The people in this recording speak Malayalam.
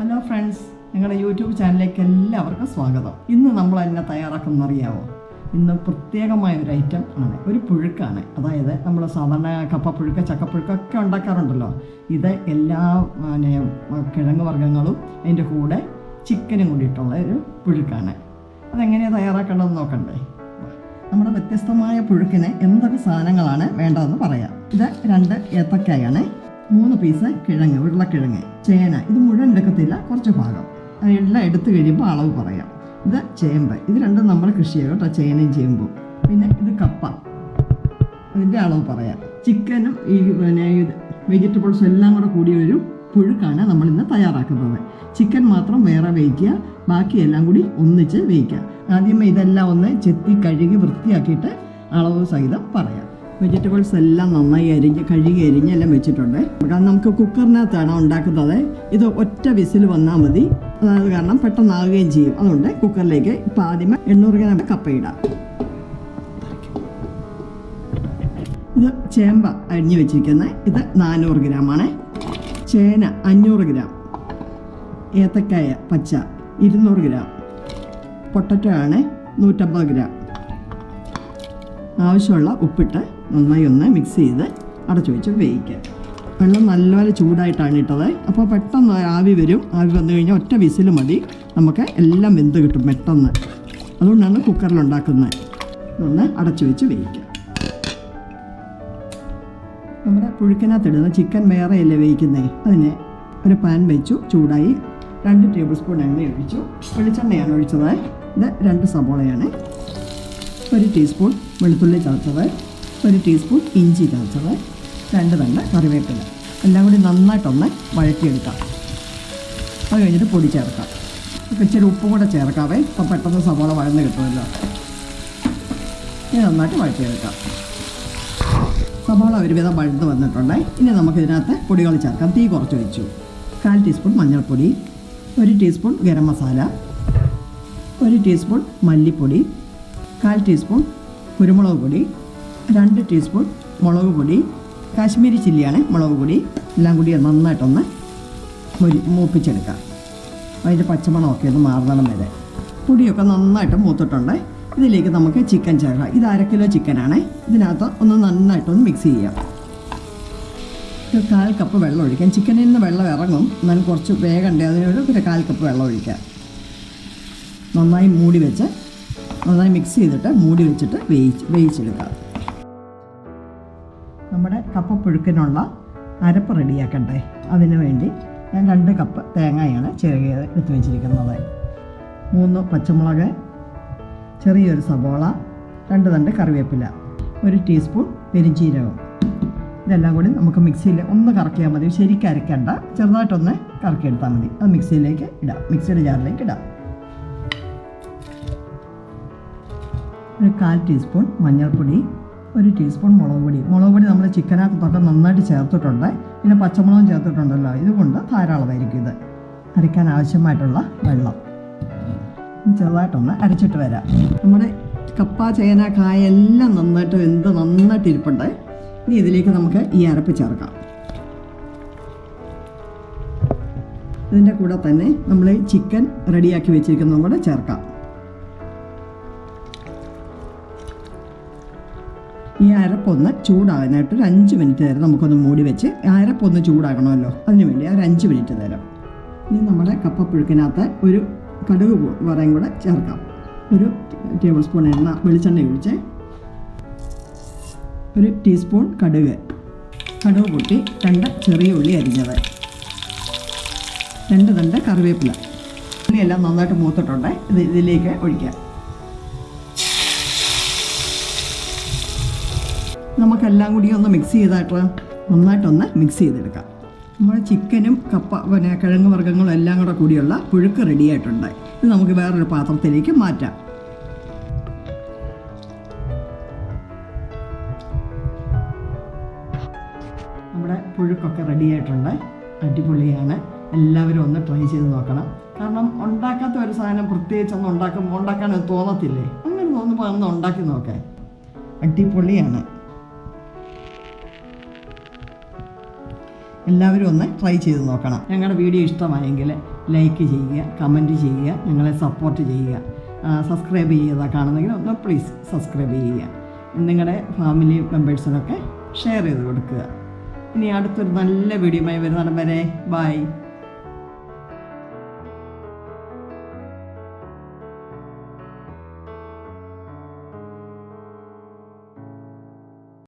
ഹലോ ഫ്രണ്ട്സ് ഞങ്ങളുടെ യൂട്യൂബ് ചാനലിലേക്ക് എല്ലാവർക്കും സ്വാഗതം. ഇന്ന് നമ്മൾ എന്നെ തയ്യാറാക്കുന്ന അറിയാവോ ഇന്ന് പ്രത്യേകമായ ഒരു ഐറ്റം ആണ് ഒരു പുഴുക്കാണ്. അതായത് നമ്മൾ സാധാരണ കപ്പപ്പുഴുക്ക് ചക്കപ്പുഴുക്ക് ഒക്കെ ഉണ്ടാക്കാറുണ്ടല്ലോ. ഇത് എല്ലാ കിഴങ്ങ് വർഗങ്ങളും അതിന്റെ കൂടെ ചിക്കനും കൂടിയിട്ടുള്ള ഒരു പുഴുക്കാണ്. അതെങ്ങനെയാണ് തയ്യാറാക്കേണ്ടതെന്ന് നോക്കണ്ടേ? നമ്മുടെ വ്യത്യസ്തമായ പുഴുക്കിന് എന്തൊക്കെ സാധനങ്ങളാണ് വേണ്ടതെന്ന് പറയാം. ഇത് രണ്ട് ഏത്തക്കായാണ് മൂന്ന് പീസ് കിഴങ്ങ് ഉരുളക്കിഴങ്ങ്. ചേന ഇത് മുഴുവൻ എടുക്കത്തില്ല കുറച്ച് ഭാഗം എല്ലാം എടുത്തു കഴിയുമ്പോൾ അളവ് പറയാം. ഇത് ചേമ്പ്. ഇത് രണ്ടും നമ്മൾ കൃഷി ചെയ്യും കേട്ടോ ചേനയും ചേമ്പും. പിന്നെ ഇത് കപ്പ. അതിന്റെ അളവ് പറയാം. ചിക്കനും ഈ പിന്നെ വെജിറ്റബിൾസും എല്ലാം കൂടെ കൂടിയ ഒരു പുഴുക്കാണ് നമ്മൾ ഇന്ന് തയ്യാറാക്കുന്നത്. ചിക്കൻ മാത്രം വേറെ വേവിക്കുക ബാക്കിയെല്ലാം കൂടി ഒന്നിച്ച് വേവിക്കുക. ആദ്യമേ ഇതെല്ലാം ഒന്ന് ചെത്തി കഴുകി വൃത്തിയാക്കിയിട്ട് അളവ് സഹിതം പറയാം. വെജിറ്റബിൾസ് എല്ലാം നന്നായി അരിഞ്ഞ് കഴുകി അരിഞ്ഞ് എല്ലാം വെച്ചിട്ടുണ്ട്. കാരണം നമുക്ക് കുക്കറിനകത്താണ് ഉണ്ടാക്കുന്നത്. ഇത് ഒറ്റ വിസിൽ വന്നാൽ മതി. അതായത് കാരണം പെട്ടെന്നാകുകയും ചെയ്യും. അതുകൊണ്ട് കുക്കറിലേക്ക് ഇപ്പം ആദ്യമേ എണ്ണൂറ് ഗ്രാം കപ്പയിടാം ഇത് ചേമ്പ അരിഞ്ഞു വെച്ചിരിക്കുന്നത് ഇത് നാനൂറ് ഗ്രാമാണ്. ചേന അഞ്ഞൂറ് ഗ്രാം. ഏത്തക്കായ പച്ച ഇരുന്നൂറ് ഗ്രാം. പൊട്ടറ്റോ ആണ് നൂറ്റമ്പത് ഗ്രാം. ആവശ്യമുള്ള ഉപ്പിട്ട് നന്നായി ഒന്ന് മിക്സ് ചെയ്ത് അടച്ചു വെച്ച് വേവിക്കുക. വെള്ളം നല്ലപോലെ ചൂടായിട്ടാണ് ഇട്ടത്. അപ്പോൾ പെട്ടെന്ന് ആവി വരും. ആവി വന്നു കഴിഞ്ഞാൽ ഒറ്റ വിസിൽ മതി. നമുക്ക് എല്ലാം വെന്ത് കിട്ടും പെട്ടെന്ന്. അതുകൊണ്ടാണ് കുക്കറിൽ ഉണ്ടാക്കുന്നത്. ഒന്ന് അടച്ചു വെച്ച് വേവിക്കുക. നമ്മുടെ പുഴുക്കിനകത്തിടുന്ന ചിക്കൻ വേറെയല്ലേ വേവിക്കുന്നത് അതിന് ഒരു പാൻ വെച്ചു ചൂടായി രണ്ട് ടേബിൾ സ്പൂൺ എണ്ണ ഒഴിച്ചു. വെളിച്ചെണ്ണയാണ് ഒഴിച്ചത്. ഇത് രണ്ട് സബോളയാണ് ഒരു ടീസ്പൂൺ വെളുത്തുള്ളി ചതച്ചത്. ഒരു ടീസ്പൂൺ ഇഞ്ചി ചതച്ചത് രണ്ട് നല്ല കറിവേപ്പില. എല്ലാം കൂടി നന്നായിട്ടൊന്ന് വഴറ്റിയെടുക്കാം. അത് കഴിഞ്ഞിട്ട് പൊടി ചേർക്കാം. ഇപ്പം ഇച്ചിരി ഉപ്പും കൂടെ ചേർക്കാവേ. ഇപ്പം പെട്ടെന്ന് സവാള വഴന്ന് കിട്ടുമല്ലോ. ഇനി നന്നായിട്ട് വഴറ്റിയെടുക്കാം. സവാള ഒരുവിധം വഴുത് വന്നിട്ടുണ്ട്. ഇനി നമുക്ക് ഇതിനകത്ത് പൊടികൾ ചേർക്കാം. തീ കുറച്ച് വെച്ചു കാൽ ടീസ്പൂൺ മഞ്ഞൾപ്പൊടി. ഒരു ടീസ്പൂൺ ഗരം മസാല. ഒരു ടീസ്പൂൺ മല്ലിപ്പൊടി. കാൽ ടീസ്പൂൺ കുരുമുളക് പൊടി. രണ്ട് ടീസ്പൂൺ മുളക് പൊടി കാശ്മീരി ചില്ലിയാണ് മുളക് പൊടി. എല്ലാം കൂടി നന്നായിട്ടൊന്ന് മുരി മൂപ്പിച്ചെടുക്കാം. അതിന്റെ പച്ചമണമൊക്കെ ഒന്ന് മാറണം വരെ. പൊടിയൊക്കെ നന്നായിട്ട് മൂത്തിട്ടുണ്ട്. ഇതിലേക്ക് നമുക്ക് ചിക്കൻ ചേർക്കാം. ഇത് അര കിലോ ചിക്കനാണ്. ഇതിനകത്ത് ഒന്ന് നന്നായിട്ടൊന്ന് മിക്സ് ചെയ്യാം. ഒരു കാൽ കപ്പ് വെള്ളം ഒഴിക്കാം. ചിക്കനിൽ നിന്ന് വെള്ളം ഇറങ്ങും. എന്നാലും കുറച്ച് വേഗണ്ടേ അതിനൊരു പിന്നെ കാൽ കപ്പ് വെള്ളം ഒഴിക്കാം. നന്നായി മൂടി വെച്ച് നന്നായി മിക്സ് ചെയ്തിട്ട് മൂടി വെച്ചിട്ട് വേവിച്ച് വേവിച്ചെടുക്കാം. നമ്മുടെ കപ്പ പുഴുക്കിനുള്ള അരപ്പ് റെഡിയാക്കണ്ടേ? അതിനു വേണ്ടി ഞാൻ രണ്ട് കപ്പ് തേങ്ങയാണ് ചെറിയ എടുത്തു വെച്ചിരിക്കുന്നത്. മൂന്ന് പച്ചമുളക് ചെറിയൊരു സബോള രണ്ട് തണ്ട് കറിവേപ്പില ഒരു ടീസ്പൂൺ പെരിഞ്ചീരകം. ഇതെല്ലാം കൂടി നമുക്ക് മിക്സിയിൽ ഒന്ന് കറക്കിയാൽ മതി. ശരിക്കും അരക്കണ്ട. ചെറുതായിട്ടൊന്ന് കറക്കിയെടുത്താൽ മതി. അത് മിക്സിയിലേക്ക് ഇടാം. മിക്സിയുടെ ജാറിലേക്ക് ഇടാം. ഒരു കാൽ ടീസ്പൂൺ മഞ്ഞൾപ്പൊടി ഒരു ടീസ്പൂൺ മുളക് പൊടി. മുളക് പൊടി നമ്മൾ ചിക്കനകത്തൊക്കെ നന്നായിട്ട് ചേർത്തിട്ടുണ്ട്. പിന്നെ പച്ചമുളകും ചേർത്തിട്ടുണ്ടല്ലോ. ഇതുകൊണ്ട് ധാരാളമായിരിക്കും ഇത്. അരയ്ക്കാൻ ആവശ്യമായിട്ടുള്ള വെള്ളം. ചെറുതായിട്ടൊന്ന് അരച്ചിട്ട് വരാം. നമ്മുടെ കപ്പ ചേന കായ എല്ലാം നന്നായിട്ട് എന്ത് നന്നായിട്ട് ഇരിപ്പുണ്ട്. ഇനി ഇതിലേക്ക് നമുക്ക് ഈ അരപ്പ് ചേർക്കാം. ഇതിന്റെ കൂടെ തന്നെ നമ്മൾ ചിക്കൻ റെഡിയാക്കി വെച്ചിരിക്കുന്നതും കൂടെ ചേർക്കാം. ഈ അരപ്പൊന്ന് ചൂടാകാനായിട്ട് ഒരു അഞ്ച് മിനിറ്റ് നേരം നമുക്കൊന്ന് മൂടി വെച്ച് അരപ്പൊന്ന് ചൂടാകണമല്ലോ. അതിന് വേണ്ടി ഒരു അഞ്ച് മിനിറ്റ് നേരം. ഇനി നമ്മുടെ കപ്പപ്പുഴുക്കിനകത്ത് ഒരു കടുക് വറയും കൂടെ ചേർക്കാം. ഒരു ടേബിൾ സ്പൂൺ എണ്ണ വെളിച്ചെണ്ണ ഒഴിച്ച് ഒരു ടീസ്പൂൺ കടുക്. കടുക് പൊട്ടി രണ്ട് ചെറിയ ഉള്ളി അരിഞ്ഞത്. രണ്ട് രണ്ട് കറിവേപ്പില. ഉള്ളിയെല്ലാം നന്നായിട്ട് മൂത്തിട്ടുണ്ട്. ഇത് ഇതിലേക്ക് ഒഴിക്കാം. നമുക്കെല്ലാം കൂടി ഒന്ന് മിക്സ് ചെയ്തായിട്ട് നന്നായിട്ടൊന്ന് മിക്സ് ചെയ്തെടുക്കാം. നമ്മുടെ ചിക്കനും കപ്പ പിന്നെ കിഴങ്ങ് വർഗങ്ങളും എല്ലാം കൂടെ കൂടിയുള്ള പുഴുക്ക് റെഡിയായിട്ടുണ്ട് ഇത് നമുക്ക് വേറൊരു പാത്രത്തിലേക്ക് മാറ്റാം. നമ്മുടെ പുഴുക്കൊക്കെ റെഡിയായിട്ടുണ്ട് അടിപൊളിയാണ്. എല്ലാവരും ഒന്ന് ട്രൈ ചെയ്ത് നോക്കണം. കാരണം ഉണ്ടാക്കാത്ത ഒരു സാധനം പ്രത്യേകിച്ച് ഒന്ന് ഉണ്ടാക്കുമ്പോൾ ഉണ്ടാക്കാൻ തോന്നത്തില്ലേ? അങ്ങനെ തോന്നുമ്പോൾ ഒന്ന് ഉണ്ടാക്കി നോക്കാം. അടിപൊളിയാണ്. എല്ലാവരും ഒന്ന് ട്രൈ ചെയ്ത് നോക്കണം. ഞങ്ങളുടെ വീഡിയോ ഇഷ്ടമായെങ്കിൽ ലൈക്ക് ചെയ്യുക കമന്റ് ചെയ്യുക ഞങ്ങളെ സപ്പോർട്ട് ചെയ്യുക. സബ്സ്ക്രൈബ് ചെയ്യുക കാണുന്നെങ്കിൽ ഒന്ന് പ്ലീസ് സബ്സ്ക്രൈബ് ചെയ്യുക. നിങ്ങളുടെ ഫാമിലി മെമ്പേഴ്സിനൊക്കെ ഷെയർ ചെയ്ത് കൊടുക്കുക. ഇനി അടുത്തൊരു നല്ല വീഡിയോയുമായി വരുന്നിടം വരെ ബൈ